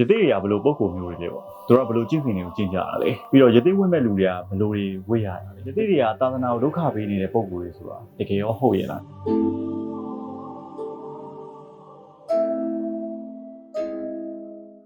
ယသိတွေကဘယ်လိုပုံကိုမျိုးတွေလဲပေါ့သူတို့ကဘယ်လိုကျင့်စဉ်တွေကိုကျင့်ကြတာလဲပြီးတော့ယသိဝင်မဲ့လူတွေကဘယ်လိုတွေဝေ့ရတာလဲယသိတွေကသာသနာကိုဒုက္ခပေးနေတဲ့ပုံကိုတွေဆိုတာတကယ်ရောဟုတ်ရဲ့လား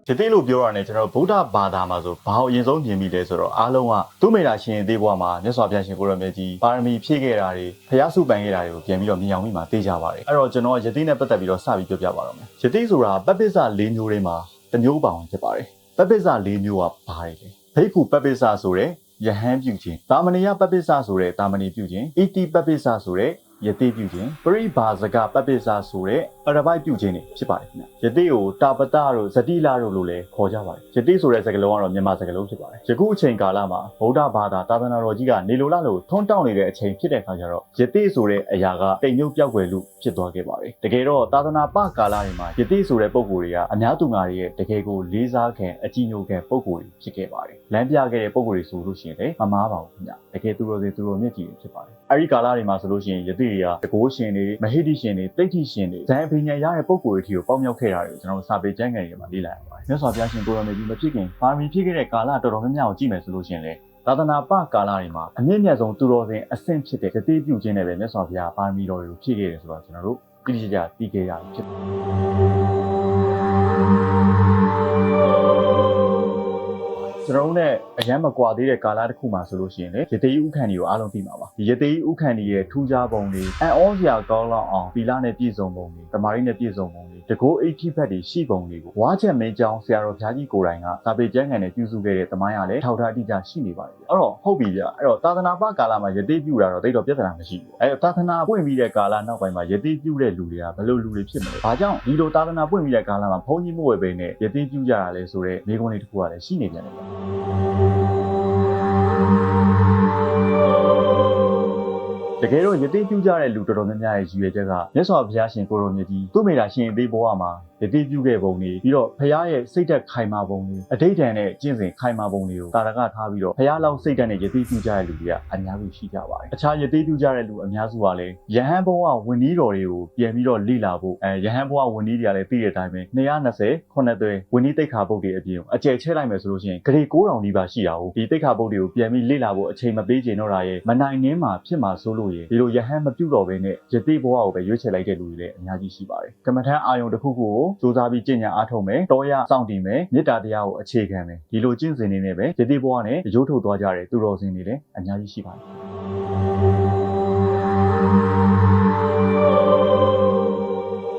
ယသိလို့ပြောရတဲ့ကျွန်တော်ဗုဒ္ဓဘာသာမှာဆိုဘာကိုအရင်ဆုံးမြင်မိလဲဆိုတော့အားလုံးကသူ့မိတာရှင်သေးဘဝမှာမြတ်စွာဘုရားရှင်ကိုရမေကြီးပါရမီဖြည့်ခဲ့တာတွေဖျားစုပန်ခဲ့တာတွေကိုပြန်ပြီးတော့မြင်အောင်မိမှာသိကြပါတယ်အဲ့တော့ကျွန်တော်ယသိနဲ့ပတ်သက်ပြီးတော့စပြီးပြောပြပါတော့မယ်ယသိဆိုတာပပိစ္ဆ၄မျိုးတွေမှာ တစ်မျိုးပါဝင်ဖြစ်ပါတယ်ပပိစ္ဆ၄မျိုးကဘာတွေလဲဘိက္ခုပပိစ္ဆဆိုတဲ့ယဟန်ပြုခြင်းတာမဏိယပပိစ္ဆဆိုတဲ့တာမဏိပြုခြင်းဣတိပပိစ္ဆဆိုတဲ့ ယတိပြုခြင်းပရိဘာဇကပပိစ္ဆဆိုတဲ့ပရပိုက်ပြုခြင်းတွေဖြစ်ပါတယ်ခင်ဗျယတိကိုတာပတတို့ဇတိလတို့လို့လည်းခေါ်ကြပါတယ်ယတိဆိုတဲ့စကားလုံးကတော့မြန်မာစကားလုံးဖြစ်ပါတယ်ယခုအချိန်ကာလမှာဗုဒ္ဓဘာသာသာသနာတော်ကြီးကနေလိုလာလို့ထွန်းတောက်နေတဲ့အချိန်ဖြစ်တဲ့အခါကျတော့ယတိဆိုတဲ့အရာကတိမ်မြုပ်ပြောက်ွယ်လို့ဖြစ်သွားခဲ့ပါတယ်တကယ်တော့သာသနာပကာလတွေမှာယတိဆိုတဲ့ပုံကိုယ်တွေကအများသူငါတွေရဲ့တကယ်ကိုလေးစားခံအကြည်ညိုခံပုံကိုယ်တွေဖြစ်ခဲ့ပါတယ်လမ်းပြခဲ့တဲ့ပုံကိုယ်တွေဆိုလို့ရှိရင်လည်းမမားပါဘူးခင်ဗျတကယ်သူတော်စင်သူတော်မြတ်ကြီးတွေဖြစ်ပါတယ်အဲဒီကာလတွေမှာဆိုလို့ရှိရင်ယတိတွေကတကိုးရှင်တွေမဟိတိရှင်တွေတိဋ္ဌိရှင်တွေဇန်အပညာရတဲ့ပုံကိုယ်တွေအထိကိုပေါက်မြောက်ခဲ့တာတွေကိုကျွန်တော်တို့စာပေကျမ်းဂန်တွေမှာလေ့လာရပါတယ်မြတ်စွာဘုရားရှင်ကိုရောင်မြတ်ကြီးမဖြစ်ခင်ပါရမီဖြစ်ခဲ့တဲ့ကာလတော်တော်များများကိုကြည့်မယ်ဆိုလို့ရှိရင်လည်းသာသနာပကာလတွေမှာအမြင့်မြတ်ဆုံးသူတော်စင်အဆင့်ဖြစ်တဲ့ယတိပြုခြင်းနဲ့ပဲမြတ်စွာဘုရားပါရမီတော်တွေကိုဖြည့်ခဲ့တယ်ဆိုတော့ကျွန်တော်တို့တိတိကျကျသိခဲ့ရဖြစ်တယ် ကျွန်တော်တို့ ਨੇ အရန်မကွာသေးတဲ့ကာလတစ်ခုမှာဆိုလို့ရှိရင်လေရသေးဥခန့်တွေကိုအားလုံးသိမှာပါဒီရသေးဥခန့်တွေရဲ့ထူးခြားပုံတွေအံ့ဩစရာကောင်းလောက်အောင်ပီလာနဲ့ပြည့်စုံပုံတွေတမာရီနဲ့ပြည့်စုံပုံတွေတကိုးအိတ်ထိဖက်တွေရှိပုံတွေကိုဝါချက်မင်းကျောင်းဆရာတော်ဘုရားကြီးကိုယ်တိုင်ကစာပေကျမ်းဂန်နဲ့ပြုစုခဲ့တဲ့တမိုင်းရလဲထောက်ထားအတိအကျရှိနေပါတယ်ဗျအဲ့တော့ဟုတ်ပြီဗျအဲ့တော့သာသနာပကာလမှာရသေးပြုတာတော့တိတ်တော့ပြဿနာမရှိဘူးအဲ့တော့သာသနာပွင့်ပြီးတဲ့ကာလနောက်ပိုင်းမှာရသေးပြုတဲ့လူတွေကဘယ်လိုလူတွေဖြစ်မလဲဘာကြောင့်ဒီလိုသာသနာပွင့်ပြီးတဲ့ကာလမှာဘုန်းကြီးမဝယ်ပဲနဲ့ရသေးပြုကြတာလဲဆိုတော့မိကုံးလေးတစ်ခုကလည်းရှိနေပြန်တယ်ဗျတကယ်တော့ယတိပြုကြတဲ့လူတော်တော်များများရဲ့ရည်ရွယ်ချက်ကမြတ်စွာဘုရားရှင်ကိုရောမြတ်ကြီးသူ့မိတာရှင်အသေးဘဝမှာ ယတိပြုခဲ့ပုံတွေပြီးတော့ဘုရားရဲ့စိတ်သက်ခိုင်မာပုံတွေအဋိဌံနဲ့ကျင့်စဉ်ခိုင်မာပုံတွေကိုတာရကထားပြီးတော့ဘုရားလောက်စိတ်သက်နဲ့ယတိပြုကြတဲ့လူတွေကအများကြီးရှိကြပါတယ်အခြားယတိပြုကြတဲ့လူအများစုကလည်းယဟန်ဘဝဝင်ကြီးတော်တွေကိုပြန်ပြီးတော့လိလာဖို့အဲယဟန်ဘဝဝင်ကြီးတွေကလည်းသိတဲ့အတိုင်းပဲ220ခုနှစ်သွဲဝင်ကြီးတိတ်ခါပုတ်တွေအပြင်ကိုအကျယ်ချဲလိုက်မယ်ဆိုလို့ရှိရင်ဂရေ9000နီးပါးရှိတာဟုတ်ဒီတိတ်ခါပုတ်တွေကိုပြန်ပြီးလိလာဖို့အချိန်မပေးချင်တော့တာရဲ့မနိုင်နှင်းမှာဖြစ်မှာဆိုလို့ရေဒီလိုယဟန်မပြုတ်တော့ဘဲနဲ့ယတိဘဝကိုပဲရွေးချယ်လိုက်တဲ့လူတွေလည်းအများကြီးရှိပါတယ်ကမ္မထမ်းအာယုံတစ်ခုခုကိုစူးစမ်းပြီးကျင့်ကြံအားထုတ်မယ်တောရစောင့်တည်မယ်မေတ္တာတရားကိုအခြေခံမယ်ဒီလိုကျင့်စဉ်တွေနဲ့ပဲယတိဘဝနဲ့ရိုးထုတ်သွားကြတဲ့သူတော်စင်တွေလည်းအများကြီးရှိပါတယ်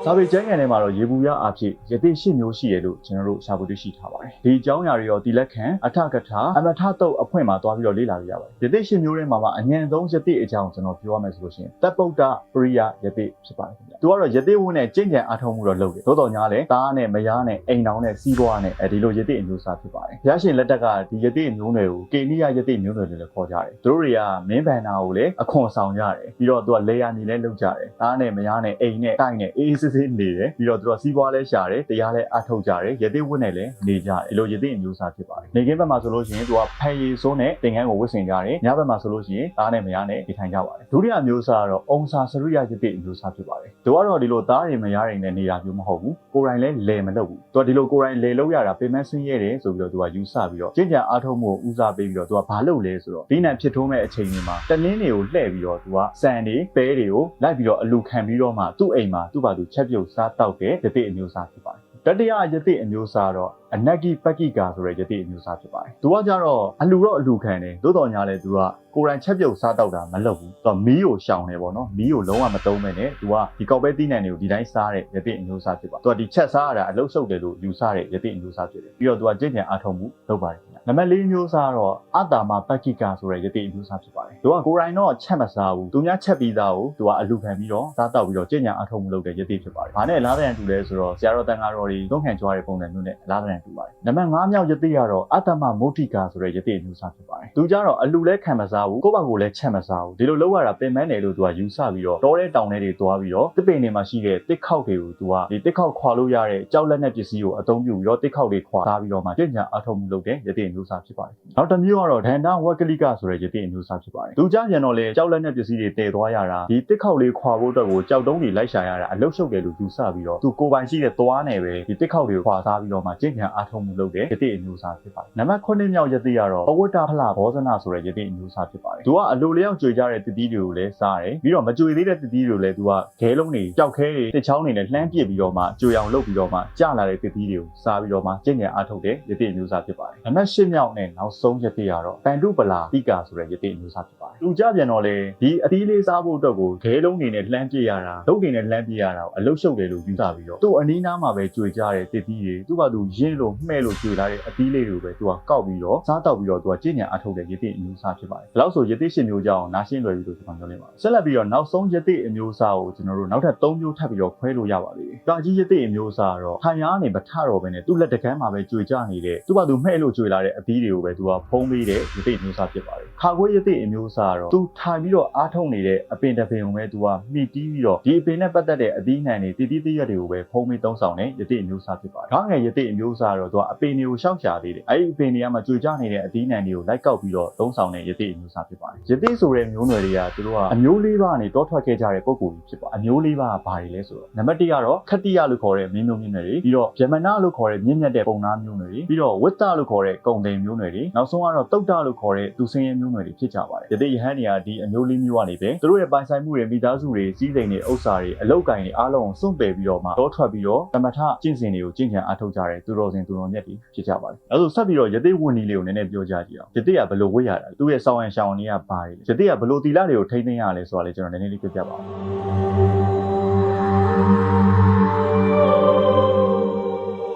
စာပေကျမ်းဂန်ထဲမှာတော့ရေဘူးရအဖြစ်ယတိရှစ်မျိုးရှိရလို့ကျွန်တော်တို့ရှာဖွေတွေ့ရှိထားပါတယ်။ဒီအကြောင်းအရာတွေရောတိလက်ခံအထကထာအမထတုတ်အဖွင့်မှာတွားပြီးတော့လေ့လာလို့ရပါတယ်။ယတိရှစ်မျိုးထဲမှာမှအငြင်းဆုံးယတိအကြောင်းကျွန်တော်ပြောရမယ်ဆိုလို့ရှိရင်တပ်ပုဒ္ဒပရိယယတိဖြစ်ပါတယ်ခင်ဗျာ။ သူကတော့ယတိဝန်းနဲ့ကျင့်ကြံအားထုတ်မှုတော့လုပ်တယ်။သို့တော်ညာလည်းသားနဲ့မယားနဲ့အိမ်တော်နဲ့စီးပွားနဲ့အဲဒီလိုယတိအမျိုးအစားဖြစ်ပါတယ်။ဘုရားရှင်လက်ထက်ကဒီယတိအမျိုးနွယ်ကိုကေနိယယတိမျိုးနွယ်တွေလည်းခေါ်ကြတယ်။သူတို့တွေကမင်းဗန္နာကိုလည်းအခွန်ဆောင်ကြတယ်။ပြီးတော့သူကလေယာညီလည်းလုပ်ကြတယ်။သားနဲ့မယားနဲ့အိမ်နဲ့တိုက်နဲ့အေးအေးဆေးဆေးနေတယ်ပြီးတော့သူတို့စီးပွားလဲရှာတယ်တရားလဲအထုတ်ကြတယ်ရသေးဝတ်နဲ့လည်းနေကြတယ်ဒီလိုရသေးအမျိုးအစားဖြစ်ပါတယ်နေကင်းဘက်မှာဆိုလို့ရှိရင်သူကဖန်ရည်စိုးနဲ့တင်ငန်းကိုဝတ်ဆင်ကြတယ်ညဘက်မှာဆိုလို့ရှိရင်သားနဲ့မယားနဲ့နေထိုင်ကြပါတယ်ဒုတိယအမျိုးအစားကတော့အုံစာစရိယရသေးအမျိုးအစားဖြစ်ပါတယ်သူကတော့ဒီလိုသားတွေမယားတွေနဲ့နေတာမျိုးမဟုတ်ဘူးကိုယ်တိုင်လဲလဲမလုပ်ဘူးသူကဒီလိုကိုယ်တိုင်လဲလုပ်ရတာပြင်မဆင်းရဲတယ်ဆိုပြီးတော့သူကယူဆပြီးတော့ကျင့်ကြံအားထုတ်မှုကိုဦးစားပေးပြီးတော့သူကဘာလုပ်လဲဆိုတော့ဒီနံဖြစ်ထိုးမဲ့အချိန်တွေမှာတနင်းတွေကိုလှည့်ပြီးတော့သူကစံတွေပဲတွေကိုလိုက်ပြီးတော့အလူခံပြီးတော့မှသူ့အိမ်မှာသူ့ဘာသူချက်ပြုတ်စားတောက်တဲ့ရသေးအမျိုးအစားဖြစ်ပါတယ် တတိယယတိအမျိုးအစားတော့အနက်ကိပက္ကိကာဆိုတဲ့ယတိအမျိုးအစားဖြစ်ပါတယ်။သူကကြတော့အလူတော့အလူခံတယ်။သို့တော်ညာလဲသူကကိုယ်တိုင်ချက်ပြုတ်စားတောက်တာမလုပ်ဘူး။သူကမီးကိုရှောင်တယ်ပေါ့နော်။မီးကိုလုံးဝမသုံးမဲနဲ့သူကဒီကောက်ပဲတီးနှံတွေကိုဒီတိုင်းစားတဲ့ယတိအမျိုးအစားဖြစ်ပါ။သူကဒီချက်စားရတာအလုတ်ဆုပ်တယ်လို့ယူဆတဲ့ယတိအမျိုးအစားဖြစ်တယ်။ပြီးတော့သူကကျင့်ကြံအားထုတ်မှုလုပ်ပါတယ်ခင်ဗျ။ နံပါတ်၄မျိုးအစားတော့အတ္တမပက္ကိကာဆိုတဲ့ယတိအမျိုးအစားဖြစ်ပါတယ်။သူကကိုယ်တိုင်တော့ချက်မစားဘူး။သူများချက်ပြီးသားကိုသူကအလူခံပြီးတော့စားတောက်ပြီးတော့ကျင့်ကြံအားထုတ်မှုလုပ်တဲ့ယတိဖြစ်ပါတယ်။ဘာနဲ့လားတဲ့တူလဲဆိုတော့ဆရာတော်တန်ဃာတော်တွေသုံးခံကြွားတဲ့ပုံစံမျိုးနဲ့လားတဲ့တူပါတယ်။နံပါတ်5မြောက်ယတိကတော့အတ္တမမုဋ္ဌိကာဆိုတဲ့ယတိအမျိုးအစားဖြစ်ပါတယ်။သူကြတော့အလူလဲခံမစားဘူးကိုယ့်ဘာကိုယ်လဲချက်မစားဘူးဒီလိုလုပ်ရတာပင်မတယ်လို့သူကယူဆပြီးတော့တောတဲ့တောင်ထဲတွေသွားပြီးတော့တစ်ပင်တွေမှာရှိတဲ့တစ်ခေါက်တွေကိုသူကဒီတစ်ခေါက်ခွာလို့ရတဲ့ကြောက်လက်နဲ့ပစ္စည်းကိုအသုံးပြုပြီးတော့တစ်ခေါက်တွေခွာထားပြီးတော့မှကျင့်ကြံအားထုတ်မှုလုပ်တဲ့ယတိအမျိုးအစားဖြစ်ပါတယ်။နောက်တစ်မျိုးကတော့ဒန္တဝက်ကလိကဆိုတဲ့ယတိအမျိုးအစားဖြစ်ပါတယ်။သူကြပြန်တော့လေကြောက်လက်နဲ့ပစ္စည်းတွေတည်သွားရတာဒီတစ်ခေါက်လေးခွာဖို့အတွက်ကိုကြောက်တုံးတွေလိုက်ရှာရတာအလုတ်ရှုပ်တယ်လို့ယူဆပြီးတော့သူကိုယ်ပိုင်ရှိတဲ့သွားနယ်ပဲဒီတစ်ခေါက်တွေကိုခွာထားပြီးတော့မှကျင့်ကြံအားထုတ်မှုလုပ်တဲ့ယတိအမျိုးအစားဖြစ်ပါတယ်နံပါတ်9မြောက်ယတိကတော့အဝတ္တဖလဘောဇနာဆိုတဲ့ယတိအမျိုးအစားဖြစ်ပါတယ်သူကအလိုလျောက်ကြွေကြတဲ့တတိတွေကိုလည်းစားတယ်ပြီးတော့မကြွေသေးတဲ့တတိတွေကိုလည်းသူကခဲလုံးတွေကြောက်ခဲတွေတစ်ချောင်းတွေနဲ့လှမ်းပစ်ပြီးတော့မှကြွေအောင်လုပ်ပြီးတော့မှကြလာတဲ့တတိတွေကိုစားပြီးတော့မှကျင့်ကြံအားထုတ်တဲ့ယတိအမျိုးအစားဖြစ်ပါတယ်နံပါတ်10မြောက်နဲ့နောက်ဆုံးယတိကတော့တန်တုပလာတိကာဆိုတဲ့ယတိအမျိုးအစားဖြစ်ပါတယ်သူကြပြန်တော့လေဒီအသီးလေးစားဖို့အတွက်ကိုခဲလုံးတွေနဲ့လှမ်းပစ်ရတာလုပ်တွေနဲ့လှမ်းပစ်ရတာကိုအလုတ်ရှုပ်တယ်လို့ယူဆပြီးတော့သူ့အနီးနားမှာပဲကြွေကြတဲ့တတိတွေသူ့ဘာသူရင်းလို့မှဲ့လို့ကြွေလာတဲ့အသီးလေးတွေကိုပဲသူကကောက်ပြီးတော့စားတောက်ပြီးတော့သူကကျင့်ကြံအားထုတ်တဲ့ယတိအမျိုးအစားဖြစ်ပါတယ်။ဒါလို့ဆိုယတိရှင်မျိုးကြောင့်နာရှင်းလွယ်ပြီလို့ကျွန်တော်ပြောနေပါတယ်။ဆက်လက်ပြီးတော့နောက်ဆုံးယတိအမျိုးအစားကိုကျွန်တော်တို့နောက်ထပ်၃မျိုးထပ်ပြီးတော့ခွဲလို့ရပါသေးတယ်။ကာကြီးယတိအမျိုးအစားကတော့ထိုင်ရားနေမထတော့ဘဲနဲ့သူ့လက်တကမ်းမှာပဲကြွေကြနေတဲ့သူ့ဘာသူမှဲ့လို့ကြွေလာတဲ့အသီးတွေကိုပဲသူကဖုံးပေးတဲ့ယတိအမျိုးအစားဖြစ်ပါတယ်။ခါခွေးယတိအမျိုးအစားကတော့သူထိုင်ပြီးတော့အားထုတ်နေတဲ့အပင်တစ်ပင်ကိုပဲသူကမှီတီးပြီးတော့ဒီအပင်နဲ့ပတ်သက်တဲ့အသီးနှံတွေတည်တည်တည်ရက်တွေကိုပဲဖုံးပေးသုံးဆောင်တဲ့ယတိအမျိုးအစားဖြစ်ပါတယ်။ဒါငယ်ယတိအမျိုးအစားကတော့သူကအပင်တွေကိုရှောက်ရှာသေးတယ်။အဲဒီအပင်တွေကမှကြွေကြနေတဲ့အသီးနှံတွေကိုလိုက်ကောက်ပြီးတော့သုံးဆောင်တဲ့ယတိအမျိုးအစားဖြစ်ပါတယ်။ယတိဆိုတဲ့မျိုးနွယ်တွေကသူတို့ကအမျိုးလေးပါးကနေတောထွက်ခဲ့ကြတဲ့ပုံကိုယ်ကြီးဖြစ်ပါအမျိုးလေးပါးကဘာတွေလဲဆိုတော့နံပါတ်1ကတော့ခတ္တိယလို့ခေါ်တဲ့မင်းမျိုးမျိုးနွယ်တွေပြီးတော့ဗြဟ္မဏလို့ခေါ်တဲ့မြင့်မြတ်တဲ့ပုံနာမျိုးနွယ်တွေပြီးတော့ဝိတ္တလို့ခေါ်တဲ့ကုံတိန်မျိုးနွယ်တွေနောက်ဆုံးကတော့တုတ်တလို့ခေါ်တဲ့သူစင်းရဲမျိုးနွယ်တွေဖြစ်ကြပါတယ်ယတိယဟန်တွေကဒီအမျိုးလေးမျိုးကနေပဲသူတို့ရဲ့ပိုင်ဆိုင်မှုတွေမိသားစုတွေစီးစိမ်တွေဥစ္စာတွေအလောက်ကိုင်းတွေအားလုံးကိုစွန့်ပယ်ပြီးတော့မှတောထွက်ပြီးတော့တမထကျင့်စဉ်တွေကိုကျင့်ကြံအားထုတ်ကြတယ်သူတော်စင်သူတော်မြတ်တွေဖြစ်ကြပါတယ်အဲဆိုဆက်ပြီးတော့ယတိဝန်ဒီလေးကိုနည်းနည်းပြောကြကြည့်အောင်ယတိကဘယ်လိုဝတ်ရတာလဲသူ့ရဲ့စောင်းရန်ရှောင်းတွေကဘာတွေလဲယတိကဘယ်လိုတီလာတွေကိုထိမ့်သိမ်းရလဲဆိုတာလေကျွန်တော်နည်းနည်းလေးပြောပြပါဦး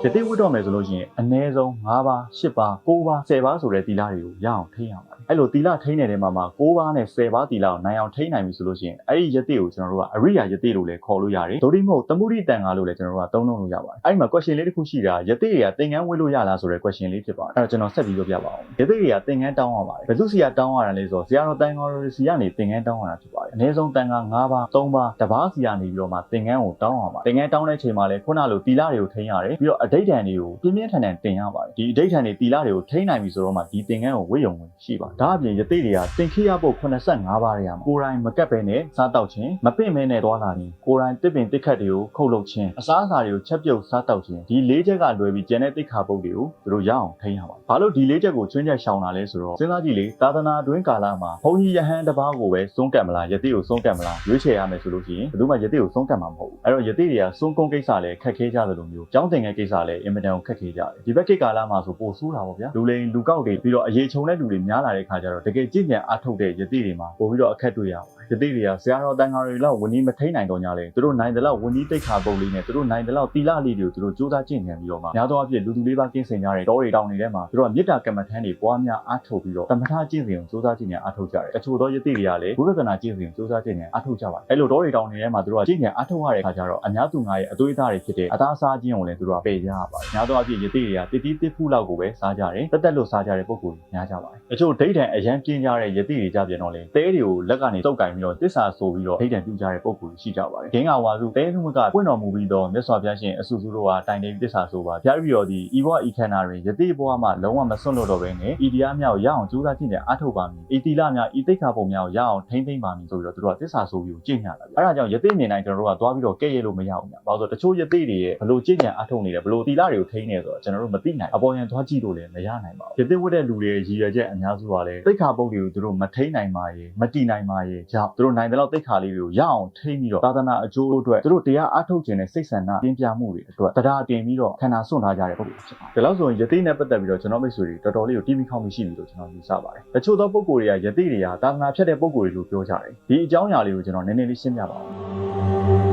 ယတိဝတ်တော့မယ်ဆိုလို့ရှိရင်အနည်းဆုံး၅ပါး၈ပါး၉ပါး10ပါးဆိုတဲ့တီလာတွေကိုရအောင်ထိန်းရပါတယ် အဲ့လိုတီလာထိန်းနေတဲ့မှာမှာ9ပါးနဲ့10ပါးတီလာကိုနိုင်အောင်ထိန်းနိုင်ပြီဆိုလို့ရှိရင်အဲ့ဒီယတိကိုကျွန်တော်တို့ကအရိယာယတိလို့လည်းခေါ်လို့ရတယ်ဒိုတိမဟုတ်တမှုရိတန်ကားလို့လည်းကျွန်တော်တို့ကသုံးလုံးလို့ရပါတယ်အဲ့ဒီမှာ question လေးတစ်ခုရှိတာယတိတွေကသင်္ကန်းဝတ်လို့ရလားဆိုတဲ့ question လေးဖြစ်ပါတယ်အဲ့တော့ကျွန်တော်ဆက်ပြီးပြောပြပါအောင်ယတိတွေကသင်္ကန်းတောင်းရပါတယ်ဘယ်သူစီကတောင်းရတာလဲဆိုတော့ဆရာတော်တန်ဃာတော်စီကနေသင်္ကန်းတောင်းရတာဖြစ်ပါတယ်အနည်းဆုံးတန်ဃာ9ပါး3ပါးတပါးစီကနေပြီးတော့မှသင်္ကန်းကိုတောင်းရပါတယ်သင်္ကန်းတောင်းတဲ့ချိန်မှာလည်းခုနလိုတီလာတွေကိုထိန်းရတယ်ပြီးတော့အဋိဋ္ဌံတွေကိုပြင်းပြင်းထန်ထန်တင်ရပါတယ်ဒီအဋိဋ္ဌံတွေတီလာတွေကိုထိန်းနိုင်ပြီဆိုတော့မှဒီသင်္ကန်းကိုဝတ်ယုံဝင်ရှိပါတယ်ဒါအပြင်ယတိတွေကတင်ခိရပုတ်85ပါးတွေကမှာကိုယ်တိုင်မကက်ပဲနဲ့စားတောက်ခြင်းမပင့်မဲနဲ့သွားလာခြင်းကိုယ်တိုင်တစ်ပင်တစ်ခတ်တွေကိုခုတ်လုပ်ခြင်းအစားအစာတွေကိုချက်ပြုတ်စားတောက်ခြင်းဒီလေးချက်ကလွယ်ပြီးကျန်တဲ့တိတ်ခါပုတ်တွေကိုသူတို့ရအောင်ထိန်းရပါတယ်ဘာလို့ဒီလေးချက်ကိုချွင်းချက်ရှောင်တာလဲဆိုတော့စဉ်းစားကြည့်လေသာသနာအတွင်းကာလမှာဘုန်းကြီးယဟန်တစ်ပါးကိုပဲစွန့်ကတ်မလားယတိကိုစွန့်ကတ်မလားရွေးချယ်ရမယ်ဆိုလို့ရှိရင်ဘယ်သူမှယတိကိုစွန့်ကတ်မှာမဟုတ်ဘူးအဲ့တော့ယတိတွေကစွန့်ကုန်းကိစ္စလည်းခက်ခဲကြသလိုမျိုးကျောင်းသင်ငယ်ကိစ္စလည်းအင်မတန်ခက်ခဲကြတယ်ဒီဘက်ကိကာလမှာဆိုပိုဆိုးတာပေါ့ဗျာလူလိန်လူကောက်တွေပြီးတော့အရေးချုံတဲ့လူတွေများလာတဲ့ခါကျတော့တကယ်ကြည်ညံအားထုတ်တဲ့ယတိတွေမှာပို့ပြီးတော့အခက်တွေ့ရပါတ ယ်ယတိတွေကဆရာတော်တန်ခါတွေလောက်ဝန်ကြီးမထိန်နိုင်တော့ညာလေသူတို့နိုင်တယ်လောက်ဝန်ကြီးတိတ်ခါပုံလေးနဲ့သူတို့နိုင်တယ်လောက်တီလာလေးတွေကိုသူတို့စူးစမ်းကြည့်နေပြီးတော့မှများသောအားဖြင့်လူသူလေးပါကင်းစင်ကြတဲ့တောတွေတောင်တွေထဲမှာသူတို့ကမေတ္တာကမ္မထမ်းတွေပွားများအားထုတ်ပြီးတော့တမထကျင့်စဉ်ကိုစူးစမ်းကြည့်နေအားထုတ်ကြတယ်အချို့သောယတိတွေကလည်းဘုရားကနာကျင့်စဉ်ကိုစူးစမ်းကြည့်နေအားထုတ်ကြပါတယ်အဲ့လိုတောတွေတောင်တွေထဲမှာသူတို့ကကျင့်ကြံအားထုတ်ရတဲ့ခါကျတော့အများသူငါရဲ့အသွေးသားတွေဖြစ်တဲ့အသားစားခြင်းကိုလည်းသူတို့ကပယ်ကြရပါတယ်များသောအားဖြင့်ယတိတွေကတတိတစ်ခုလောက်ကိုပဲစားကြတယ်တက်တက်လို့စားကြတဲ့ပုံကိုများကြပါတယ်အချို့ဒိဋ္ဌံအရန်ပြင်းကြတဲ့ယတိတွေကြပြန်တော့လေတဲတွေကိုလက်ကနေတုတ်ကင်ပြီးတော့တစ္ဆာဆိုပြီးတော့ဒိဋ္ဌံပြုကြတဲ့ပုံကိုရှိကြပါတယ်ဂင်းကဝါစုတဲသူမကပွင့်တော်မူပြီးတော့မြတ်စွာဘုရားရှင်အဆူဆူတို့ကတိုင်တိန်တစ္ဆာဆိုပါဖျားပြီးတော့ဒီဤဘဝဤခန္ဓာတွင်ယတိဘဝမှာလုံးဝမစွန့်လို့တော့ဘဲနဲ့ဤတရားများကိုရအောင်ကြိုးစားခြင်းနဲ့အားထုတ်ပါမည်ဤတိလများဤတိတ်ခါပုံများကိုရအောင်ထိမ့်သိမ့်ပါမည်ဆိုပြီးတော့သူတို့ကတစ္ဆာဆိုပြီးကိုကြင့်ညာလာပြီအဲဒါကြောင့်ယတိမြင်တိုင်းကျွန်တော်တို့ကသွားပြီးတော့ကဲ့ရဲ့လို့မရဘူးညာဘာလို့ဆိုတချို့ယတိတွေရဲ့ဘလို့ကြင့်ညာအားထုတ်နေတယ်ဘလို့တိလတွေကိုထိန်းနေဆိုတော့ကျွန်တော်တို့မသိနိုင်အပေါ်ယံသွားကြည့်လို့လည်းမရနိုင်ပါဘူးယတိဝတ်တဲ့လူတွေရဲ့ရည်ရွယ်ချက်အများစုကလည်းတိတ်ခါပုံတွေကိုသူတို့မထိန်းနိုင်ပါရဲ့မတီနိုင်ပါရဲ့ကြောင့်သူတို့နိုင်တဲ့လောက်တိတ်ခါလေးတွေကိုရအောင်ထိန်းပြီးတော့သာသနာအကျိုးအတွက်သူတို့တရားအားထုတ်ခြင်းနဲ့စိတ်ဆန္ဒပြင်းပြမှုတွေအတွက်တရားတင်ပြီးတော့ခန္ဓာစွန့်ထားကြတဲ့ပုံတွေဖြစ်ပါတယ်ဒါလို့ဆိုရင်ယတိနဲ့ပတ်သက်ပြီးတော့ကျွန်တော်မိတ်ဆွေတွေတော်တော်လေးကိုတီးပြီးခေါင်းမရှိပြီလို့ကျွန်တော်ယူဆပါတယ်တချို့သောပုံကိုယ်တွေကယတိတွေကသာသနာဖြတ်တဲ့ပုံကိုယ်တွေလို့ပြောကြတယ်ဒီအကြောင်းအရာလေးကိုကျွန်တော်နည်းနည်းလေးရှင်းပြပါဦး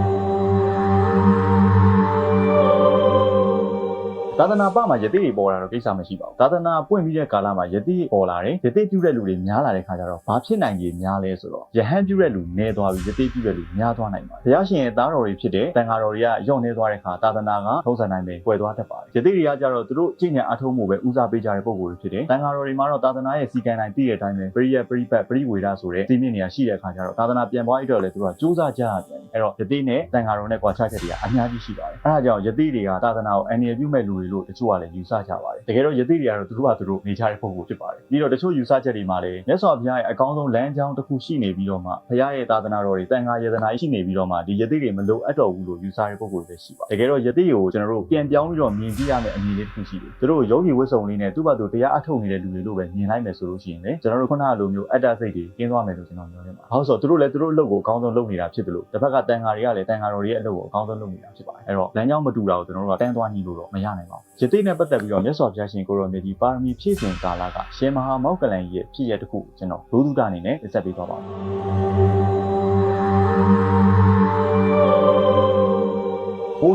သာသနာပမှာယတိတွေပေါ်လာတော့ကိစ္စမရှိပါဘူးသာသနာပွင့်ပြီးတဲ့ကာလမှာယတိပေါ်လာတယ်ယတိပြုတဲ့လူတွေများလာတဲ့ခါကျတော့ဘာဖြစ်နိုင်ကြီးများလဲဆိုတော့ယဟန်ပြုတဲ့လူနည်းသွားပြီးယတိပြုတဲ့လူများသွားနိုင်ပါတယ်ဘုရားရှင်ရဲ့သားတော်တွေဖြစ်တဲ့တန်ဃာတော်တွေကညော့နေသွားတဲ့ခါသာသနာကထုံးစံတိုင်းပဲကွယ်သွားတတ်ပါတယ်ယတိတွေကကြတော့သူတို့ကျင့်ကြံအထုံးမှုပဲဦးစားပေးကြတဲ့ပုံကိုယ်တွေဖြစ်တယ်တန်ဃာတော်တွေမှာတော့သာသနာရဲ့စီကံတိုင်းတည့်တဲ့အတိုင်းပဲပရိယပရိပတ်ပရိဝေဒဆိုတဲ့စီမင်းနေရာရှိတဲ့ခါကျတော့သာသနာပြန်ပွားရတော့လေသူတို့ကစူးစမ်းကြရတယ်အဲ့တော့ယတိနဲ့တန်ဃာတော်နဲ့ကွာခြားချက်တွေကအများကြီးရှိပါတယ်အဲ့ဒါကြောင့်ယတိတွေကသာသနာကိုအန္တရာယ်ပြုမဲ့လူတွေတွေလို့တချို့ကလည်းယူဆကြပါတယ်တကယ်တော့ယသိတွေကတော့သူတို့ကသူတို့နေကြတဲ့ပုံကိုဖြစ်ပါတယ်ပြီးတော့တချို့ယူဆချက်တွေမှာလည်းမြတ်စွာဘုရားရဲ့အကောင်းဆုံးလမ်းကြောင်းတစ်ခုရှိနေပြီးတော့မှဘုရားရဲ့သာသနာတော်တွေတန်ခါယတနာရှိနေပြီးတော့မှဒီယသိတွေမလိုအပ်တော့ဘူးလို့ယူဆတဲ့ပုံကိုလည်းရှိပါတယ်တကယ်တော့ယသိကိုကျွန်တော်တို့ပြန်ပြောင်းပြီးတော့မြင်ကြည့်ရမယ့်အမြင်လေးတစ်ခုရှိတယ်သူတို့ယောဂီဝိစုံလေးနဲ့သူ့ဘာသူတရားအထုတ်နေတဲ့လူတွေလို့ပဲမြင်လိုက်မယ်ဆိုလို့ရှိရင်လေကျွန်တော်တို့ခုနကလိုမျိုးအတ္တစိတ်တွေကင်းသွားမယ်လို့ကျွန်တော်ပြောနေပါတယ်။ဘာလို့ဆိုတော့သူတို့လည်းသူတို့အလုပ်ကိုအကောင်းဆုံးလုပ်နေတာဖြစ်တယ်လို့တစ်ဖက်ကတန်ခါတွေကလည်းတန်ခါတော်တွေရဲ့အလုပ်ကိုအကောင်းဆုံးလုပ်နေတာဖြစ်ပါတယ်။အဲ့တော့လမ်းကြောင်းမတူတာကိုကျွန်တော်တို့ကတန်းသွားညှိလို့တော့မရနိုင်ပါဘူး။ယသိနဲ့ပတ်သက်ပြီးတော့မြတ်စွာဘုရားရှင်ကိုရောမြတ်ကြီးပါရမီဖြည့်စွင်ကာလကရှင်မဟာမောက္ကလန်ကြီးရဲ့ဖြစ်ရတစ်ခုကျွန်တော်ဘုဒ္ဓတာအနေနဲ့တက်ပေးသွားပါမယ်။ိုး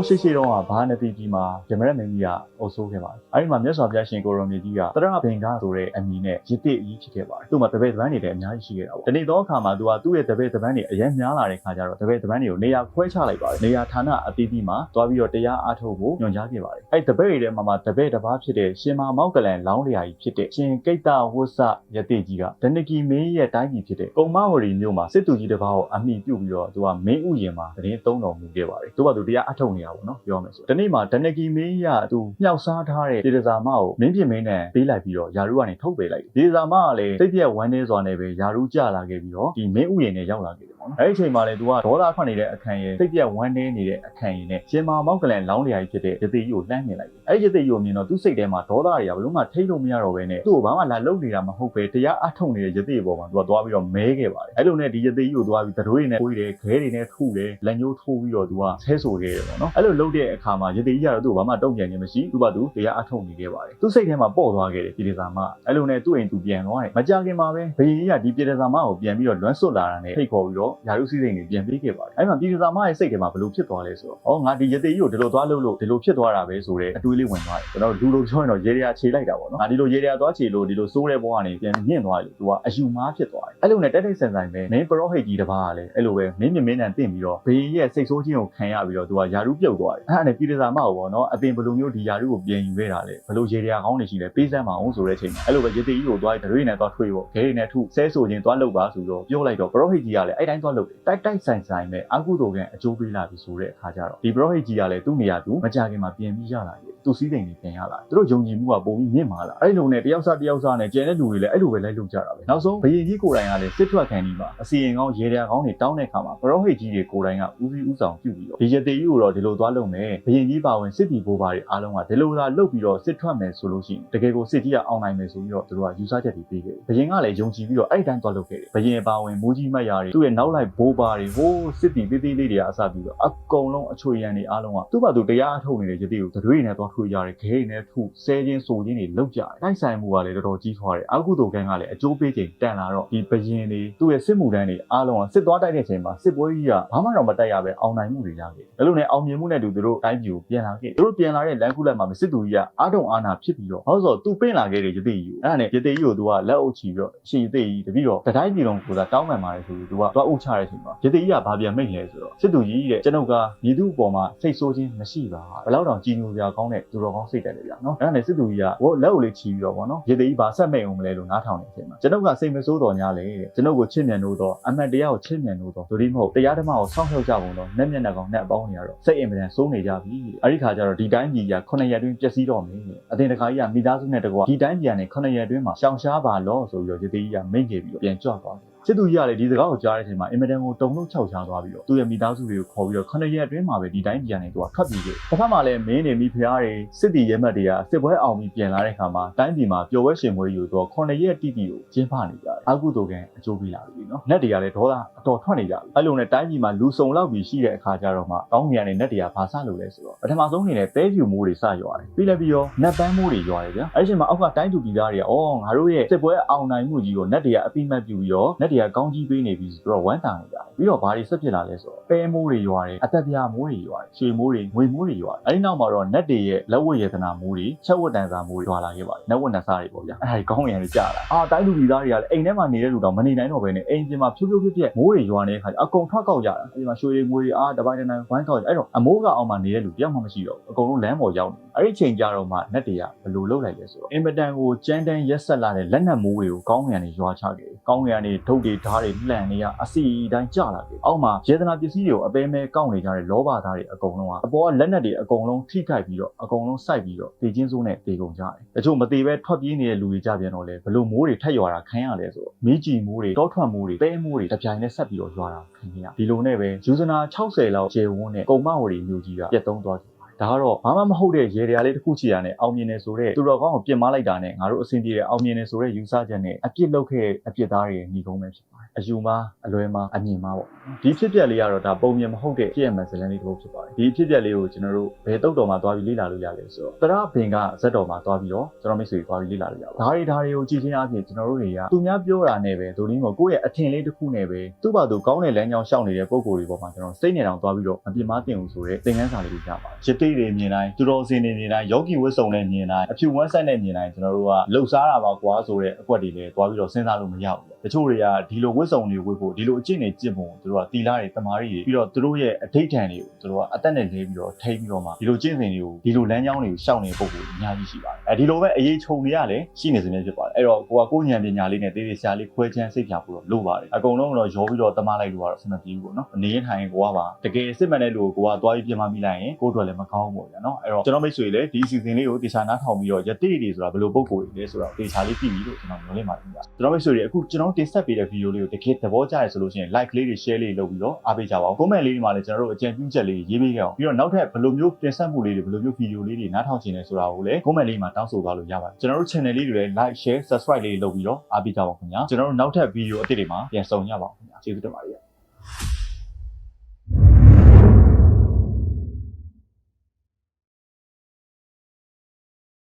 ရှိရှိတော့ကဘာနတိကြီးမှာဓမ္မရမင်းကြီးကအုပ်ဆိုးခဲ့ပါတယ်။အဲဒီမှာမြတ်စွာဘုရားရှင်ကိုရောမြတ်ကြီးကတရဘင်္ဂဆိုတဲ့အမည်နဲ့ရစ်တိအကြီးဖြစ်ခဲ့ပါတယ်။သူ့မှာတပည့်တပန်းတွေလည်းအများကြီးရှိခဲ့တာပေါ့။ဒီနေ့တော့အခါမှာသူကသူ့ရဲ့တပည့်တပန်းတွေအရင်များလာတဲ့ခါကျတော့တပည့်တပန်းတွေကိုနေရာခွဲချလိုက်ပါတယ်။နေရာဌာနအသီးသီးမှာတွားပြီးတော့တရားအားထုတ်ဖို့ညွှန်ကြားခဲ့ပါတယ်။အဲဒီတပည့်တွေထဲမှာမှတပည့်တစ်ပါးဖြစ်တဲ့ရှင်မမောက်ကလန်လောင်းလျာကြီးဖြစ်တဲ့ရှင်ကိတ္တဝုဆယတိကြီးကဒနကီမင်းရဲ့တိုင်းပြည်ဖြစ်တဲ့ကုံမဝရီမြို့မှာစစ်သူကြီးတစ်ပါးကိုအမိပြုတ်ပြီးတော့သူကမင်းဥယျာဉ်မှာတရင်သုံးတော်မူခဲ့ပါတယ်။သူကသူတရားအထုတ်နေတာပေါ့နော်ပြောမယ်ဆို။ဒီနေ့မှာဒနကီမင်းကြီးကသူမြောက်စားထားတဲ့ဒေသစာမကိုမင်းပြင်မင်းနဲ့ပေးလိုက်ပြီးတော့ယာရုကနေထုတ်ပေးလိုက်တယ်။ဒေသစာမကလည်းစိတ်ပြက်ဝမ်းနေစွာနဲ့ပဲယာရုကြလာခဲ့ပြီးတော့ဒီမင်းဥယျာဉ်နဲ့ရောက်လာခဲ့တယ် ပေါ့နော်။အဲဒီအချိန်မှာလည်းသူကဒေါသထွက်နေတဲ့အခန့်ရဲ့စိတ်ပြက်ဝမ်းနေနေတဲ့အခန့်ရဲ့နဲ့ရှင်မာမောက်ကလန်လောင်းလျာကြီးဖြစ်တဲ့ယသိကြီးကိုလှမ်းမြင်လိုက်တယ်။အဲဒီယသိကြီးကိုမြင်တော့သူ့စိတ်ထဲမှာဒေါသတွေကဘယ်လို့မှထိတ်လို့မရတော့ဘဲနဲ့သူ့ကိုဘာမှလာလုပ်နေတာမဟုတ်ပဲတရားအထုတ်နေတဲ့ယသိပေါ်မှာသူကသွားပြီးတော့မဲခဲ့ပါတယ်။အဲလိုနဲ့ဒီယသိကြီးကိုသွားပြီးသတို့တွေနဲ့ကိုယ်တွေခဲတွေနဲ့ထုတယ်လက်ညှိုးထိုးပြီးတော့သူကဆဲဆိုခဲ့တယ်ပေါ့နော်။အဲလိုလုပ်တဲ့အခါမှာယသိကြီးကတော့သူ့ကိုဘာမှတုံ့ပြန်ခြင်းမရှိသူ့ဘာသူတရားအထုတ်နေခဲ့ပါတယ်။သူ့စိတ်ထဲမှာပေါ့သွားခဲ့တယ်ပြည်စာမအဲလိုနဲ့သူ့အိမ်သူပြန်သွားတယ်။မကြခင်မှာပဲဘယင်ကြီးကဒီပြည်စာမကိုပြန်ပြီးတော့လွမ်းဆွတ်လာတာနဲ့ဖိတ်ခေါ်ပြီးတော့ယာရုစည်းစိမ်တွေပြန်ပေးခဲ့ပါတယ်။အဲမှာပြည်စာမရဲ့စိတ်ထဲမှာဘလို့ဖြစ်သွားလဲဆိုတော့ဩငါဒီယသိကြီးကိုဒီလိုသွားလုပ်လို့ဒီလိုဖြစ်သွားတာပဲဆိုတဲ့အတွေးလေးဝင်သွားတယ်။ကျွန်တော်လူလိုပြောရင်တော့ရေရခြေလိုက်တာပေါ့နော်။ငါဒီလိုရေရသွားခြေလို့ဒီလိုစိုးတဲ့ဘဝကနေပြန်မြင့်သွားတယ်လို့သူကအယူမားဖြစ်သွားတယ်။အဲလိုနဲ့တက်တိတ်ဆန်ဆန်ပဲမင်းပရောဟိတ်ကြီးတစ်ပါးကလည်းအဲလိုပဲမင်းမြင့်မင်းနဲ့တင့်ပြီးတော့ဘယင်ရဲ့စိတ်ဆိုးခြင်းကိုခံရပြီးတော့သူကယာရုပြုတ်သွားတယ်။အဲဒါနဲ့ပြည်စာမကိုပေါ့နော်အတင်ဘယ်လိုမျိုးဒီယာရုကိုပြန်ယူခဲ့တာလဲဘယ်လိုရေရကောင်းနေရှိလဲပေးစမ်းမအောင်ဆိုတဲ့အချိန်မှာအဲလိုပဲရေတိကြီးကိုသွားပြီးဒရွေနဲ့သွားထွေးပေါ့ခဲတွေနဲ့ထုဆဲဆိုခြင်းသွားလုပ်ပါဆိုတော့ပြောလိုက်တော့ပရောဟိတ်ကြီးကလည်းအဲ့တိုင်းသွားလုပ်တယ်တိုက်တိုက်ဆိုင်ဆိုင်ပဲအကုသိုလ်ကအကျိုးပေးလာပြီဆိုတဲ့အခါကျတော့ဒီပရောဟိတ်ကြီးကလည်းသူ့နေရာသူမကြခင်မှာပြင်ပြီးရလာတယ်သူစည်းစိမ်တွေပြင်ရလာသူတို့ယုံကြည်မှုကပုံပြီးမြင့်မာလာအဲ့လိုနဲ့တယောက်စားတယောက်စားနဲ့ကျန်တဲ့လူတွေလည်းအဲ့လိုပဲလိုက်လုပ်ကြတာပဲနောက်ဆုံးဘယင်ကြီးကိုယ်တိုင်ကလည်းစစ်ထွက်ခံဒီမှာအစီရင်ကောင်းရေရကောင်းတွေတောင်းတဲ့အခါမှာပရောဟိတ်ကြီးတွေကိုယ်တိုင်ကဦးစီးဦးဆောင်ပြုပြီးတော့ဒီရတေကြီးကိုတော့ဒီလိုသွားလုပ်မယ်ဘယင်ကြီးပါဝင်စစ်တီဘိုးပါတွေအားလုံးကဒီလိုသာလုပ်ပြီးတော့စစ်ထွက်မယ်ဆိုလို့ရှိရင်တကယ်ကိုစစ်ကြီးကအောင်နိုင်မယ်ဆိုပြီးတော့သူတို့ကယူဆချက်တွေပေးခဲ့တယ်ဘယင်ကလည်းယုံကြည်ပြီးတော့အဲ့တိုင်းသွားလုပ်ခဲ့တယ်ဘယင်ပါဝင်မူကြီးမတ်ရာတွေသူ့ရဲ့နောက်လိုက်ဘိုးပါတွေဟိုးစစ်တီသေးသေးလေးတွေကအစပြီးတော့အကုန်လုံးအချွေရန်တွေအားလုံးကသူ့ဘာသူတရားအထုတ်နေတဲ့ရတေကိုတွေနဲ့သွားထွေးကြတယ်ခဲတွေနဲ့ထုဆဲချင်းဆိုချင်းတွေလုပ်ကြတယ်တိုက်ဆိုင်မှုကလည်းတော်တော်ကြီးထွားတယ်အကုသိုလ်ကံကလည်းအကျိုးပေးချိန်တန်လာတော့ဒီဘယင်တွေသူ့ရဲ့စစ်မှုတန်းတွေအားလုံးကစစ်သွားတိုက်တဲ့ချိန်မှာစစ်ပွဲကြီးကဘာမှတော့မတိုက်ရပဲအောင်နိုင်မှုတွေရခဲ့တယ်။ဒါလို့နဲ့အောင်မြင်မှုနဲ့တူသူတို့တိုင်းပြည်ကိုပြန်လာခဲ့တယ်။သူတို့ပြန်လာတဲ့လမ်းခုလက်မှာစစ်သူကြီးကအားတုံအားနာဖြစ်ပြီးတော့ဟောဆိုသူပင့်လာခဲ့တဲ့ယသိကြီးကိုအဲ့ဒါနဲ့ယသိကြီးကိုသူကလက်အုပ်ချီပြီးတော့ရှည်ယသိကြီးတပြီးတော့တတိုင်းပြည်လုံးကိုသာတောင်းပန်ပါတယ်ဆိုပြီးသူကသွားအုပ်ချတဲ့အချိန်မှာယသိကြီးကဘာပြန်မိတ်လဲဆိုတော့စစ်သူကြီးတဲ့ကျွန်ုပ်ကမြေသူအပေါ်မှာစိတ်ဆိုးခြင်းမရှိပါဘယ်တော့တောင်ကြည်ညိုစရာကောင်းတဲ့သူတော်ကောင်းစိတ်တက်တယ်ဗျာနော်အဲ့ဒါနဲ့စစ်သူကြီးကဟိုလက်အုပ်လေးချီပြီးတော့ဗောနော်ယသိကြီးဘာဆက်မိတ်အောင်မလဲလို့နားထောင်နေတဲ့အချိန်မှာကျွန်ုပ်ကစိတ်မဆိုးတော်ညာလေတဲ့ကျွန်ုပ်ကိုချစ်မြတ်လို့တော့အမှန်တရားကိုချစ်မြတ်လို့တော့ဒိုဒီမဟုတ်တရားဓမ္မကိုစောင့်ရှောက်ကြပုံတော့နက်မျက်နှာကောင်နက်အပေါင်းနေရတော့စိတ်အင်မတန်စိုးနေကြပြီတဲ့အဲ့ဒီခါကျတော့ဒီတိုင်းပြည်က9ရက်တွင်းပျက်စီးတော့မယ်တဲ့အတင်တခါကြီးကမိသားစုနဲ့တကွာဒီတိုင်းပြည်ကနေ9ရက်တွင်းမှာရှောင်ရှားပါလို့ဆိုပြီးတော့ယသိကြီးကမိန့်ခဲ့ပြီးတော့ပြန်ကြွသွားတယ် စစ်သူကြီးကလည်းဒီစကားကိုကြားတဲ့အချိန်မှာအင်မတန်ကိုတုံ့လို့ခြောက်ချားသွားပြီးတော့သူ့ရဲ့မိသားစုတွေကိုခေါ်ပြီးတော့9ရက်အတွင်းမှာပဲဒီတိုင်းပြည်ကနေသူကထွက်ပြေးခဲ့။တစ်ဖက်မှာလည်းမင်းနေမိဖုရားတွေစစ်တီရဲမှတ်တွေကစစ်ပွဲအောင်ပြီးပြန်လာတဲ့ခါမှာတိုင်းပြည်မှာပျော်ပွဲရှင်ပွဲယူတော့9ရက်တိတိကိုကျင်းပနေကြတယ်။အကုသိုလ်ကအကျိုးပေးလာပြီနော်။နက်တွေကလည်းဒေါသအတော်ထွက်နေကြပြီ။အဲ့လိုနဲ့တိုင်းပြည်မှာလူစုံလောက်ပြီးရှိတဲ့အခါကျတော့မှကောင်းကင်ကနေနက်တွေကဘာဆလို့လဲဆိုတော့ပထမဆုံးအနေနဲ့တဲဖြူမိုးတွေစရွာတယ်။ပြီးလည်းပြီးရောနက်ပန်းမိုးတွေရွာတယ်ဗျာ။အဲ့ဒီအချိန်မှာအောက်ကတိုင်းသူပြည်သားတွေကအော်ငါတို့ရဲ့စစ်ပွဲအောင်နိုင်မှုကြီးကိုနက်တွေကအပိမတ်ပြုပြီးတော့နက်တွေကကောင်းကြီးပေးနေပြီဆိုတော့ဝမ်းတာနေကြတယ်ပြီးတော့ဘာတွေဆက်ဖြစ်လာလဲဆိုတော့ပဲမိုးတွေရွာတယ်အသက်ပြားမိုးတွေရွာတယ်ရွှေမိုးတွေငွေမိုးတွေရွာတယ်အဲဒီနောက်မှာတော့နက်တွေရဲ့လက်ဝတ်ရတနာမိုးတွေချက်ဝတ်တန်စာမိုးတွေရွာလာခဲ့ပါတယ်နက်ဝတ်နက်စားတွေပေါ့ဗျာအဲဒီကောင်းရံတွေကြာလာအာတိုင်းလူပြည်သားတွေကလည်းအိမ်ထဲမှာနေတဲ့လူတော့မနေနိုင်တော့ဘဲနဲ့အိမ်ပြင်မှာဖြိုးဖြိုးပြပြမိုးတွေရွာနေတဲ့ခါကျအကုန်ထွက်ကောက်ကြတာအဲဒီမှာရွှေတွေငွေတွေအားတပိုင်းတန်းဝိုင်းကောက်ကြအဲ့တော့အမိုးကအောင်မှာနေတဲ့လူတယောက်မှမရှိတော့ဘူးအကုန်လုံးလမ်းပေါ်ရောက်နေအဲ့ဒီချိန်ကြတော့မှနက်တွေကဘယ်လိုလုပ်လိုက်လဲဆိုတော့အင်မတန်ကိုကြမ်းတမ်းရက်ဆက်လာတဲ့လက်နက်မိုးတွေကိုကောင်းရံတွေရွာချခဲ့ကောင်းရံတွေထုတ်တွေဓာတ်တွေလှန်တွေကအစီအတိုင်းကျလာခဲ့အောက်မှာရေသနာပစ္စည်းကြီးတွေကိုအသေးမဲကောက်နေကြတဲ့လောဘသားတွေအကုန်လုံးကအပေါ်ကလက်နက်တွေအကုန်လုံးထိခိုက်ပြီးတော့အကုန်လုံးစိုက်ပြီးတော့တေချင်းစိုးနဲ့တေကုန်ကြတယ်တချို့မသေးပဲထွက်ပြေးနေတဲ့လူတွေကြပြန်တော့လေဘလို့မိုးတွေထက်ရွာတာခံရလဲဆိုတော့မီးကြီးမိုးတွေတောထွက်မိုးတွေတဲမိုးတွေတပြိုင်နဲ့ဆက်ပြီးတော့ရွာတာခံရဒီလိုနဲ့ပဲယူဇနာ60လောက်ကျေဝန်းနဲ့ကုံမဝရီမျိုးကြီးကပြတ်သုံးသွားတယ် ဒါကတော့ဘာမှမဟုတ်တဲ့ရေတရားလေးတစ်ခုချီရနဲ့အောင်မြင်နေဆိုတဲ့သူတော်ကောင်းကိုပြင်မလိုက်တာနဲ့ငါတို့အဆင်ပြေတဲ့အောင်မြင်နေဆိုတဲ့ယူဆချက်နဲ့အပြစ်လုပ်ခဲ့အပြစ်သားတွေညီကုန်းပဲဖြစ်ပါတယ်အယူမအလွဲမအမြင်မပေါ့ဒီဖြစ်ပျက်လေးကတော့ဒါပုံမြင်မဟုတ်တဲ့ဖြစ်ရမှန်ဇလန်လေးတစ်ခုဖြစ်ပါတယ်ဒီဖြစ်ပျက်လေးကိုကျွန်တော်တို့ဘယ်တုတ်တော်မှာသွားပြီးလေ့လာလို့ရလဲဆိုတော့တရဘင်ကဇက်တော်မှာသွားပြီးတော့ကျွန်တော်မိတ်ဆွေတွေသွားပြီးလေ့လာလို့ရပါတယ်ဒါတွေဒါတွေကိုကြည့်ချင်းအပြင်ကျွန်တော်တို့တွေကသူများပြောတာနဲ့ပဲဒိုလင်းကိုကိုယ့်ရဲ့အထင်လေးတစ်ခုနဲ့ပဲသူ့ဘာသူကောင်းတဲ့လမ်းကြောင်းရှောက်နေတဲ့ပုံကိုယ်တွေပေါ်မှာကျွန်တော်စိတ်နဲ့တောင်သွားပြီးတော့မပြစ်မတင်ဘူးဆိုတဲ့သင်ခန်းစာလေးတွေရပါတယ်ရတိတွေမြင်တိုင်းသူတော်စင်တွေမြင်တိုင်းယောဂီဝတ်စုံနဲ့မြင်တိုင်းအဖြူဝမ်းဆိုင်နဲ့မြင်တိုင်းကျွန်တော်တို့ကလှုပ်ရှားတာပါကွာဆိုတဲ့အကွက်တွေလည်းသွားပြီးတော့စဉ်းစားလို့မရဘူးတချို့တွေကဒီလိုဝတ်စုံတွေဝတ်ဖို့ဒီလိုအကျင့်တွေကျင့်ဖို့သူတို့ကတီလာတွေတမားတွေပြီးတော့သူတို့ရဲ့အထိတ်ထန်တွေကိုသူတို့ကအသက်နဲ့လဲပြီးတော့ထိပြီးတော့မှဒီလိုကျင့်စဉ်တွေကိုဒီလိုလမ်းကြောင်းတွေကိုရှောက်နေတဲ့ပုံကိုအများကြီးရှိပါတယ်အဲဒီလိုပဲအရေးချုံတွေရလည်းရှိနေစမြဲဖြစ်ပါတယ်အဲ့တော့ကိုကကိုဉာဏ်ပညာလေးနဲ့တေးသေးဆရာလေးခွဲချမ်းစိတ်ဖြာဖို့တော့လိုပါတယ်အကုန်လုံးတော့ရောပြီးတော့တမလိုက်လို့ကတော့အဆင်မပြေဘူးပေါ့နော်အနေရင်ထိုင်ကိုကပါတကယ်စစ်မှန်တဲ့လူကိုကိုကသွားပြီးပြင်မမိလိုက်ရင်ကိုတို့လည်းမကောင်းဘူးပေါ့ဗျာနော်အဲ့တော့ကျွန်တော်မိတ်ဆွေလည်းဒီအစီအစဉ်လေးကိုတေချာနားထောင်ပြီးတော့ယတိတွေဆိုတာဘယ်လိုပုံကိုယ်တွေလဲဆိုတော့တေချာလေးသိပြီလို့ကျွန်တော်ပြောလိုက်ပါတယ်ဗျာကျွန်တော်မိတ်ဆွေတွေအခုကျွန်တော်တင်ဆက်ပေးတဲ့ဗီဒီယိုလေးကိုတကယ်သဘောကျရဆိုလို့ရှိရင် like လေးတွေ share လေးလုပ်ပြီးတော့အားပေးကြပါဦး comment လေးတွေမှာလည်းကျွန်တော်တို့အကြံပြုချက်လေးရေးပေးကြအောင်ပြီးတော့နောက်ထပ်ဘယ်လိုမျိုးတင်ဆက်မှုလေးတွေဘယ်လိုမျိုးဗီဒီယိုလေးတွေနားထောင်ချင်လဲဆိုတာကိုလည်း comment လေးမှာတောင်းဆိုသွားလို့ရပါတယ်ကျွန်တော်တို့ channel လေးတွေလည်း like share subscribe လေးလုပ်ပြီးတော့အားပေးကြပါဦးခင်ဗျာကျွန်တော်တို့နောက်ထပ်ဗီဒီယိုအသစ်တွေမှာပြန်ဆုံကြပါဦးခင်ဗျာကျေးဇူးတင်ပါတယ်